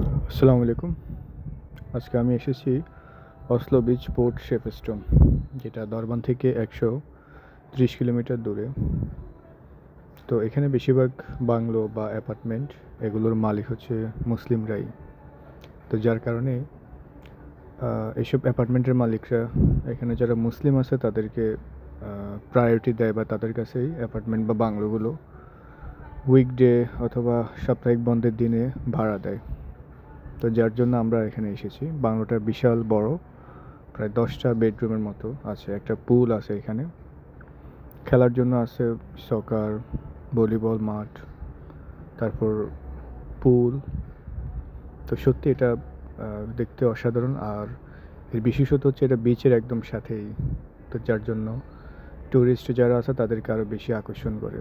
আসসালামু আলাইকুম। আজকে আমি এসেছি অসলো বিচ পোর্ট শেফস্টন যেটা দরবান থেকে একশো ত্রিশ কিলোমিটার দূরে। তো এখানে বেশিরভাগ বাংলো বা অ্যাপার্টমেন্ট এগুলোর মালিক হচ্ছে মুসলিমরাই। তো যার কারণে এইসব অ্যাপার্টমেন্টের মালিকরা, এখানে যারা মুসলিম আছে তাদেরকে প্রায়োরিটি দেয় বা তাদের কাছেই অ্যাপার্টমেন্ট বা বাংলোগুলো উইকডে অথবা সাপ্তাহিক বন্ধের দিনে ভাড়া দেয়। তো যার জন্য আমরা এখানে এসেছি। বাংলোটা বিশাল বড়, প্রায় দশটা বেডরুমের মতো আছে, একটা পুল আছে এখানে। খেলার জন্য আছে সকার, ভলিবল মাঠ, তারপর পুল। তো সত্যি এটা দেখতে অসাধারণ আর এর বিশেষত হচ্ছে এটা বিচের একদম সাথেই। তো যার জন্য টুরিস্ট যারা আছে তাদেরকে আরও বেশি আকর্ষণ করে।